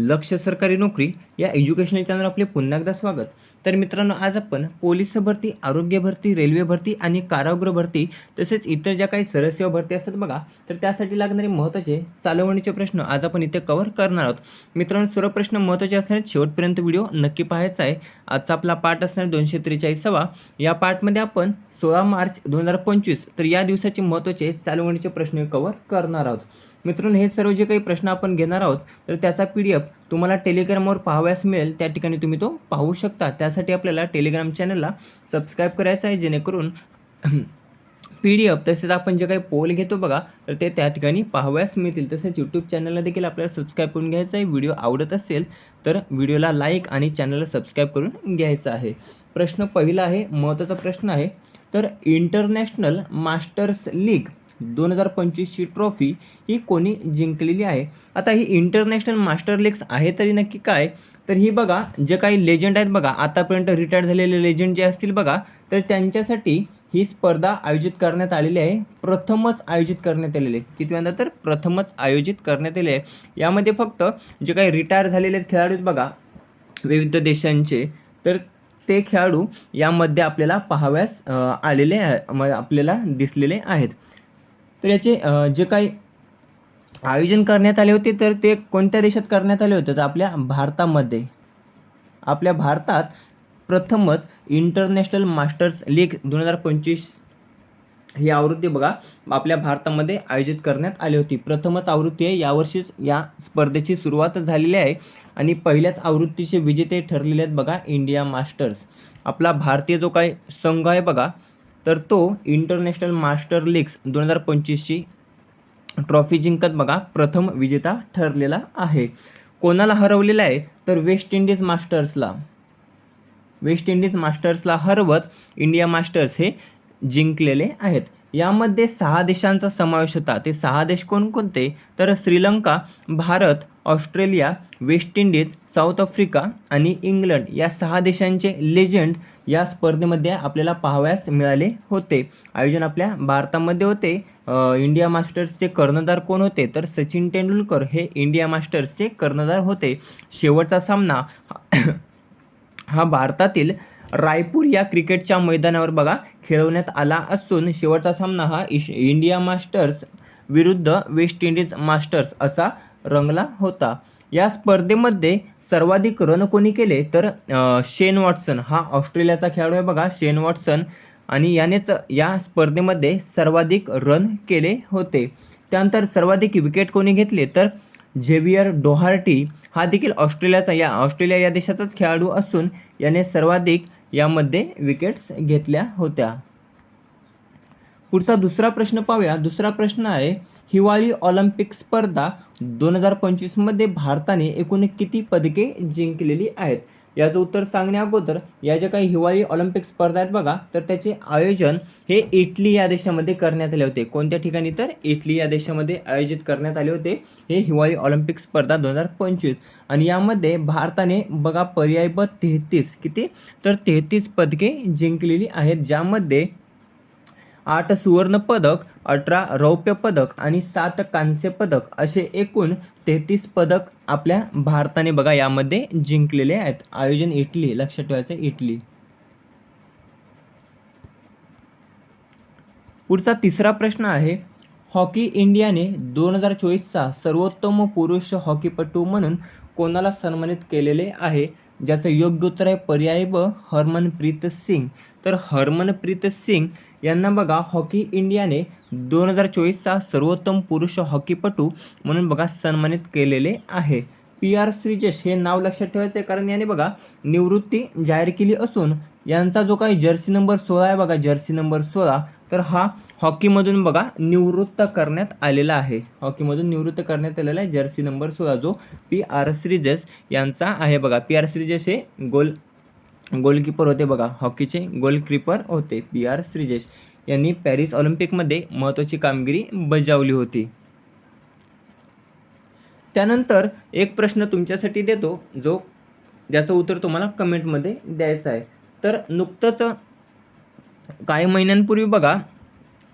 लक्ष सरकारी नोकरी या एज्युकेशनल चॅनल आपले पुन्हा एकदा स्वागत. तर मित्रांनो आज आपण पोलीस भरती आरोग्य भरती रेल्वे भरती आणि कारागृह भरती तसेच इतर ज्या काही सरसेवा भरती असतात बघा तर त्यासाठी लागणारे महत्त्वाचे चालवणीचे प्रश्न आज आपण इथे कव्हर करणार आहोत. मित्रांनो सर्व प्रश्न महत्त्वाचे असणार शेवटपर्यंत व्हिडिओ नक्की पाहायचा आहे. आजचा आपला पाठ असणार दोनशे त्रेचाळीसावा. या पाठमध्ये आपण सोळा मार्च दोन हजार पंचवीस तर या दिवसाचे महत्त्वाचे चालवणीचे प्रश्न कव्हर करणार आहोत. मित्रांनो हे सर्व जे काही प्रश्न आपण घेणार आहोत तर त्याचा पी डी एफ तुम्हाला टेलिग्रामवर पाहावयास मिळेल त्या ठिकाणी तुम्ही तो पाहू शकता. त्यासाठी आपल्याला टेलिग्राम चॅनलला सबस्क्राईब करायचं आहे जेणेकरून पी डी एफ तसेच आपण जे काही पोल घेतो बघा तर ते त्या ठिकाणी पाहावयास मिळतील. तसेच यूट्यूब चॅनलला देखील आपल्याला सबस्क्राईब करून घ्यायचं आहे. व्हिडिओ आवडत असेल तर व्हिडिओला लाईक आणि चॅनलला सबस्क्राईब करून घ्यायचं आहे. प्रश्न पहिला आहे महत्त्वाचा प्रश्न आहे तर इंटरनॅशनल मास्टर्स लीग दोन हजार पंचवीसची ट्रॉफी ही कोणी जिंकलेली आहे? आता ही इंटरनॅशनल मास्टर लीग्स आहे तरी नक्की काय? तर ही बघा जे काही लेजंड आहेत बघा आतापर्यंत रिटायर झालेले लेजंड जे असतील बघा तर त्यांच्यासाठी ही स्पर्धा आयोजित करण्यात आलेली आहे. प्रथमच आयोजित करण्यात आलेली आहे. कितव्यांदा तर? प्रथमच आयोजित करण्यात आले आहे. यामध्ये फक्त जे काही रिटायर झालेले खेळाडू आहेत बघा विविध देशांचे तर ते खेळाडू यामध्ये आपल्याला पाहाव्यास आलेले म- आपल्याला दिसलेले आहेत. तर याचे जे काही आयोजन करण्यात आले होते तर ते कोणत्या देशात करण्यात आले होते? तर आपल्या भारतामध्ये आपल्या भारतात प्रथमच इंटरनॅशनल मास्टर्स लीग दोन हजार पंचवीस ही आवृत्ती बघा आपल्या भारतामध्ये आयोजित करण्यात आली होती. प्रथमच आवृत्ती आहे. यावर्षीच या स्पर्धेची सुरुवात झालेली आहे आणि पहिल्याच आवृत्तीचे विजेते ठरलेले आहेत बघा इंडिया मास्टर्स आपला भारतीय जो काही संघ आहे बघा तर तो इंटरनॅशनल मास्टर लीग्स दोन हजार पंचवीसची ट्रॉफी जिंकत बघा. प्रथम विजेता ठरलेला आहे. कोणाला हरवलेला आहे? तर वेस्ट इंडिज मास्टर्सला वेस्ट इंडिज मास्टर्सला हरवत इंडिया मास्टर्स हे जिंकलेले आहेत. यामध्ये सहा देशांचा समावेश होता. ते सहा देश कोणकोणते? तर Sri Lanka Bharat Australia West Indies South Africa आणि इंग्लंड या सहा देशांचे लेजंड या स्पर्धेमध्ये आपल्याला पाहावयास मिळाले होते. आयोजन आपल्या भारतामध्ये होते. इंडिया मास्टर्सचे कर्णधार कोण होते? तर सचिन तेंडुलकर हे इंडिया मास्टर्सचे कर्णधार होते. शेवटचा सामना हा भारतातील रायपूर या क्रिकेटच्या मैदानावर बघा खेळवण्यात आला असून शेवटचा सामना हा इश इंडिया मास्टर्स विरुद्ध वेस्ट इंडिज मास्टर्स असा रंगला होता. या स्पर्धेमध्ये सर्वाधिक रन कोणी केले तर शेन वॉटसन. हा ऑस्ट्रेलियाचा खेळाडू आहे बघा शेन वॉटसन. आणि यानेच या स्पर्धेमध्ये सर्वाधिक रन केले होते. त्यानंतर सर्वाधिक विकेट कोणी घेतले तर झेवियर डोहार्टी. हा देखील ऑस्ट्रेलियाचा या ऑस्ट्रेलिया या देशाचाच खेळाडू असून याने सर्वाधिक यामध्ये विकेट्स घेतल्या होत्या. पुढचा दुसरा प्रश्न पाहूया. दुसरा प्रश्न आहे हिवाळी ऑलिम्पिक स्पर्धा दोन हजार पंचवीसमध्ये भारताने एकूण किती पदके जिंकलेली आहेत? याचं उत्तर सांगण्या अगोदर या ज्या काही हिवाळी ऑलिम्पिक स्पर्धा आहेत बघा तर त्याचे आयोजन हे इटली या देशामध्ये करण्यात आले होते. कोणत्या ठिकाणी तर? इटली या देशामध्ये आयोजित करण्यात आले होते हे हिवाळी ऑलिम्पिक स्पर्धा दोन हजार पंचवीस. आणि यामध्ये भारताने बघा पर्यायबद्ध तेहतीस किती? तर तेहतीस पदके जिंकलेली आहेत ज्यामध्ये आठ सुवर्ण पदक अठरा रौप्य पदक आणि सात कांस्य पदक असे एकूण तेहतीस पदक आपल्या भारताने बघा यामध्ये जिंकलेले आहेत. आयोजन इटली लक्षात ठेवायचं इटली. पुढचा तिसरा प्रश्न आहे हॉकी इंडियाने दोन हजार चोवीसचा सर्वोत्तम पुरुष हॉकीपटू म्हणून कोणाला सन्मानित केलेले आहे? ज्याचं योग्य उत्तर आहे पर्याय ब हरमनप्रीत सिंग. तर हरमनप्रीत सिंग यांना बघा हॉकी इंडियाने दोन हजार चोवीसचा सर्वोत्तम पुरुष हॉकीपटू म्हणून बघा सन्मानित केलेले आहे. पी आर श्रीजेश हे नाव लक्षात ठेवायचं आहे कारण याने बघा निवृत्ती जाहीर केली असून यांचा जो काही जर्सी नंबर सोळा आहे बघा जर्सी नंबर सोळा तर हा हॉकीमधून बघा निवृत्त करण्यात आलेला आहे. हॉकीमधून निवृत्त करण्यात आलेला आहे जर्सी नंबर सोळा जो पी आर श्रीजेश यांचा आहे बघा. पी आर श्रीजेश हे गोल गोलकीपर होते बघा. हॉकीचे गोलकीपर होते. पी आर श्रीजेश यांनी पॅरिस ऑलिम्पिकमध्ये महत्त्वाची कामगिरी बजावली होती. त्यानंतर एक प्रश्न तुमच्यासाठी देतो जो ज्याचं उत्तर तुम्हाला कमेंटमध्ये द्यायचं आहे. तर नुकतंच काही महिन्यांपूर्वी बघा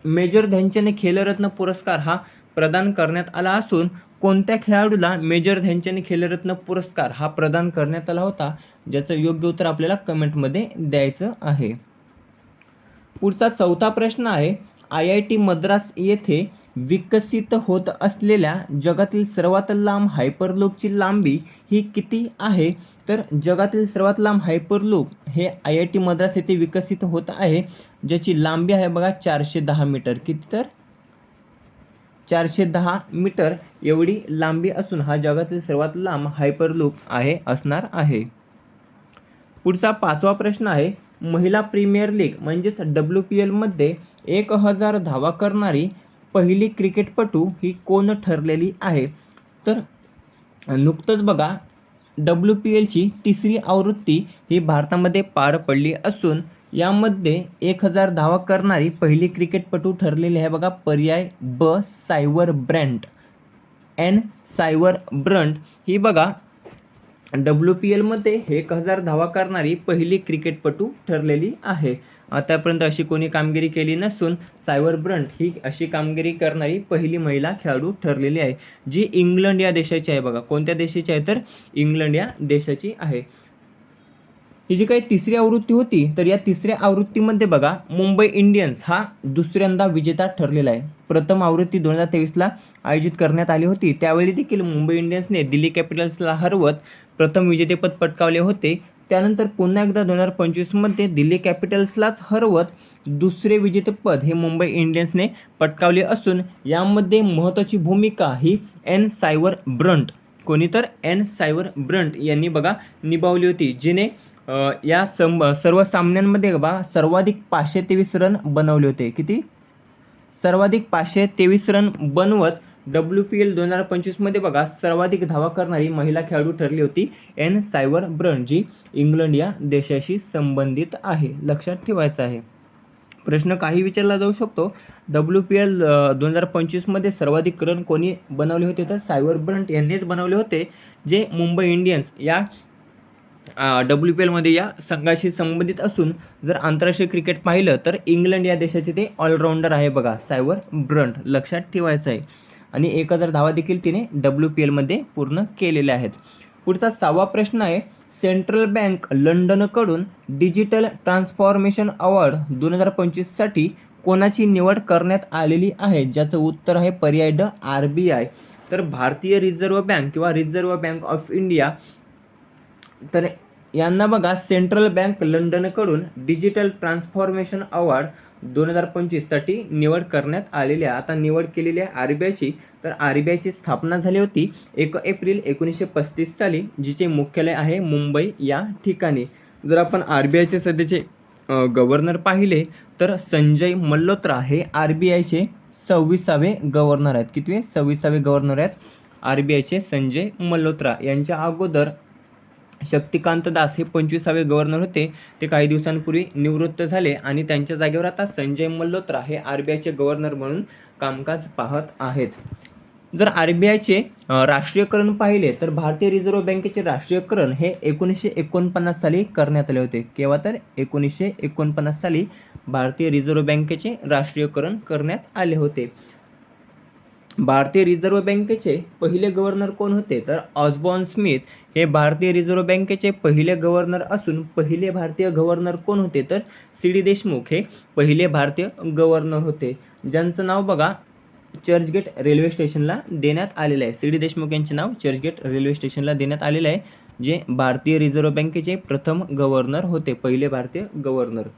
मेजर ध्यानचंद खेलरत्न पुरस्कार हा प्रदान करण्यात आला असून कोणत्या खेळाडूला मेजर ध्यानचंद खेलरत्न पुरस्कार हा प्रदान करण्यात आला होता ज्याचं योग्य उत्तर आपल्याला कमेंटमध्ये द्यायचं आहे. पुढचा चौथा प्रश्न आहे आय आय टी मद्रास येथे विकसित होत असलेल्या जगातील सर्वात लांब हायपरलूपची लांबी ही किती आहे? तर जगातील सर्वात लांब हायपरलूप हे आय आय टी मद्रास येथे विकसित होत आहे ज्याची लांबी आहे बघा चारशे दहा मीटर. किती तर? चारशे दहा मीटर एवढी लांबी असून हा जगातील सर्वात लांब हायपरलूप आहे असणार आहे. पुढचा पाचवा प्रश्न आहे महिला प्रीमियर लीग म्हणजेच डब्ल्यू पी एलमध्ये एक हजार धावा करणारी पहिली क्रिकेटपटू ही कोण ठरलेली आहे? तर नुकतंच बघा डब्ल्यू पी एलची तिसरी आवृत्ती ही भारतामध्ये पार पडली असून यामध्ये एक हजार धावा करणारी पहिली क्रिकेटपटू ठरलेली आहे बघा पर्याय ब सायवर ब्रँट. N Sciver Brunt. ही बघा डब्ल्यू पी एलमध्ये एक हजार धावा करणारी पहिली क्रिकेटपटू ठरलेली आहे. आतापर्यंत अशी कोणी कामगिरी केली नसून सायवर ब्रंट ही अशी कामगिरी करणारी पहिली महिला खेळाडू ठरलेली आहे जी इंग्लंड या देशाची आहे बघा. कोणत्या देशाची आहे तर इंग्लंड या देशाची आहे. ही जी काही तिसरी आवृत्ती होती तर या तिसऱ्या आवृत्तीमध्ये बघा मुंबई इंडियन्स हा दुसऱ्यांदा विजेता ठरलेला आहे. प्रथम आवृत्ती दोन हजार तेवीसला आयोजित करण्यात आली होती. त्यावेळी देखील मुंबई इंडियन्सने दिल्ली कॅपिटल्सला हरवत प्रथम विजेतेपद पटकावले होते. त्यानंतर पुन्हा एकदा दोन हजार पंचवीसमध्ये दिल्ली कॅपिटल्सलाच हरवत दुसरे विजेतेपद हे मुंबई इंडियन्सने पटकावले असून यामध्ये महत्त्वाची भूमिका ही एन सायवर ब्रंट कोणी तर एन सायवर ब्रंट यांनी बघा निभावली होती जिने या सम सर्व सामन्यांमध्ये बघा सर्वाधिक पाचशे तेवीस रन बनवले होते. किती? सर्वाधिक पाचशे तेवीस रन बनवत डब्ल्यू पी एल दोन हजार पंचवीसमध्ये बघा सर्वाधिक धावा करणारी महिला खेळाडू ठरली होती एन सायवर ब्रन जी इंग्लंड या देशाशी संबंधित आहे. लक्षात ठेवायचं आहे. प्रश्न काही विचारला जाऊ शकतो. डब्ल्यू पी एल दोन हजार पंचवीसमध्ये सर्वाधिक रन कोणी बनवले होते? तर सायवर ब्रंट यांनीच बनवले होते जे मुंबई इंडियन्स या डब्ल्यू पी एलमध्ये या संघाशी संबंधित असून जर आंतरराष्ट्रीय क्रिकेट पाहिलं तर इंग्लंड या देशाचे ते ऑलराऊंडर आहे बघा सायवर ब्रंट. लक्षात ठेवायचं आहे. आणि एक हजार धावा देखील तिने डब्ल्यू पी एलमध्ये पूर्ण केलेल्या आहेत. पुढचा सहावा प्रश्न आहे सेंट्रल बँक लंडनकडून डिजिटल ट्रान्सफॉर्मेशन अवॉर्ड दोन हजार पंचवीससाठी कोणाची निवड करण्यात आलेली आहे? ज्याचं उत्तर आहे पर्याय ड आर बी आय. तर भारतीय रिझर्व्ह बँक किंवा रिझर्व्ह बँक ऑफ इंडिया तर यांना बघा सेंट्रल बँक लंडनकडून डिजिटल ट्रान्सफॉर्मेशन अवॉर्ड दोन हजार पंचवीससाठी निवड करण्यात आलेली आहे. आता निवड केलेली आहे आर बी आयची. तर आर बी आयची स्थापना झाली होती एक एप्रिल एकोणीसशे पस्तीस साली जिचे मुख्यालय आहे मुंबई या ठिकाणी. जर आपण आर बी आयचे सध्याचे गव्हर्नर पाहिले तर संजय मल्होत्रा हे आर बी आयचे सव्वीसावे गव्हर्नर आहेत. कितवे? सव्वीसावे गव्हर्नर आहेत आर बी आयचे संजय मल्होत्रा. यांच्या अगोदर शक्तिकांत दास हे पंचवीसावे गव्हर्नर होते. ते काही दिवसांपूर्वी निवृत्त झाले आणि त्यांच्या जागेवर आता संजय मल्होत्रा हे आर बी आयचे गव्हर्नर म्हणून कामकाज पाहत आहेत. जर आर बी आयचे राष्ट्रीयकरण पाहिले तर भारतीय रिझर्व्ह बँकेचे राष्ट्रीयकरण हे एकोणीसशे एकोणपन्नास साली करण्यात आले होते. केव्हा तर? एकोणीसशे एकोणपन्नास साली भारतीय रिझर्व्ह बँकेचे राष्ट्रीयकरण करण्यात आले होते. भारतीय रिझर्व्ह बँकेचे पहिले गव्हर्नर कोण होते? तर ऑसबॉर्न स्मिथ हे भारतीय रिझर्व्ह बँकेचे पहिले गव्हर्नर असून पहिले भारतीय गव्हर्नर कोण होते? तर सी डी देशमुख हे पहिले भारतीय गव्हर्नर होते. ज्यांचं नाव बघा चर्चगेट रेल्वे स्टेशनला देण्यात आलेलं आहे. सी डी देशमुख यांचे नाव चर्चगेट रेल्वे स्टेशनला देण्यात आलेलं आहे जे भारतीय रिझर्व्ह बँकेचे प्रथम गव्हर्नर होते पहिले भारतीय गव्हर्नर.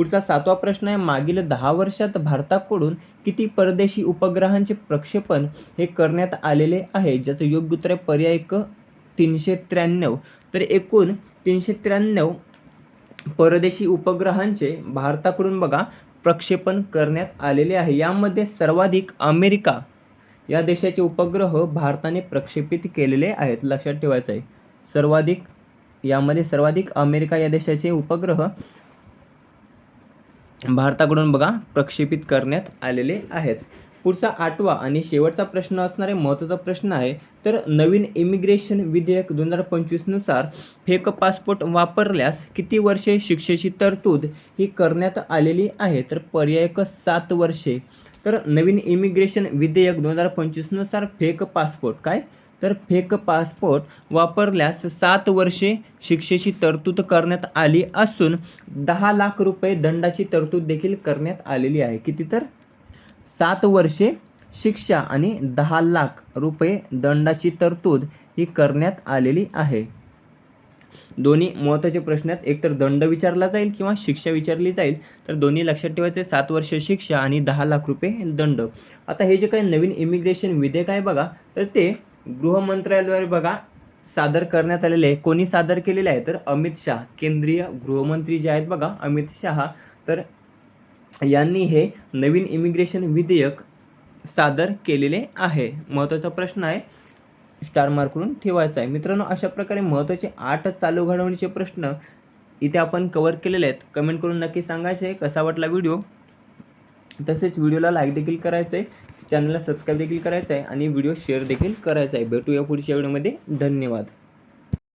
पुढचा सातवा प्रश्न आहे मागील दहा वर्षात भारताकडून किती परदेशी उपग्रहांचे प्रक्षेपण हे करण्यात आलेले आहे? ज्याचं योग्य उत्तर आहे पर्याय क तीनशे त्र्याण्णव. तर एकूण तीनशे त्र्याण्णव परदेशी उपग्रहांचे भारताकडून बघा प्रक्षेपण करण्यात आलेले आहे. यामध्ये सर्वाधिक अमेरिका या देशाचे उपग्रह भारताने प्रक्षेपित केलेले आहेत. लक्षात ठेवायचं आहे सर्वाधिक यामध्ये सर्वाधिक अमेरिका या देशाचे उपग्रह भारताकडून बघा प्रक्षेपित करण्यात आलेले आहेत. पुढचा आठवा आणि शेवटचा प्रश्न असणारे महत्त्वाचा प्रश्न आहे तर नवीन इमिग्रेशन विधेयक दोन हजार पंचवीसनुसार फेक पासपोर्ट वापरल्यास किती वर्षे शिक्षेची तरतूद ही करण्यात आलेली आहे? तर पर्याय क सात वर्षे. तर नवीन इमिग्रेशन विधेयक दोन हजार पंचवीसनुसार फेक पासपोर्ट काय? तर फेक पासपोर्ट वापरल्यास सात वर्षे शिक्षेची तरतूद करण्यात आली असून दहा लाख रुपये दंडाची तरतूद देखील करण्यात आलेली आहे. किती तर? सात वर्षे शिक्षा आणि दहा लाख रुपये दंडाची तरतूद ही करण्यात आलेली आहे. दोन्ही महत्त्वाचे प्रश्न आहेत. एकतर दंड विचारला जाईल किंवा शिक्षा विचारली जाईल तर दोन्ही लक्षात ठेवायचे. सात वर्ष शिक्षा आणि दहा लाख रुपये दंड. आता हे जे काही नवीन इमिग्रेशन विधेयक आहे बघा तर ते गृहमंत्रालयाद्वारे बघा सादर करण्यात आलेले आहे. कोणी सादर केलेले आहे? तर अमित शहा. केंद्रीय गृहमंत्री जे आहेत बघा अमित शहा. तर यांनी हे नवीन इमिग्रेशन विधेयक सादर केलेले आहे. महत्त्वाचा प्रश्न आहे. स्टार मार्क करून ठेवायचा आहे. मित्रांनो अशा प्रकारे महत्त्वाचे आठ चालू घडवण्याचे प्रश्न इथे आपण कवर केलेले आहेत. कमेंट करून नक्की सांगायचे आहे. कसा वाटला व्हिडिओ तसेच व्हिडिओला लाईक देखील करायचं आहे. चॅनलला सबस्क्राईब देखील करायचं आहे आणि व्हिडिओ शेअर देखील करायचा आहे. भेटूया पुढच्या व्हिडिओमध्ये. धन्यवाद.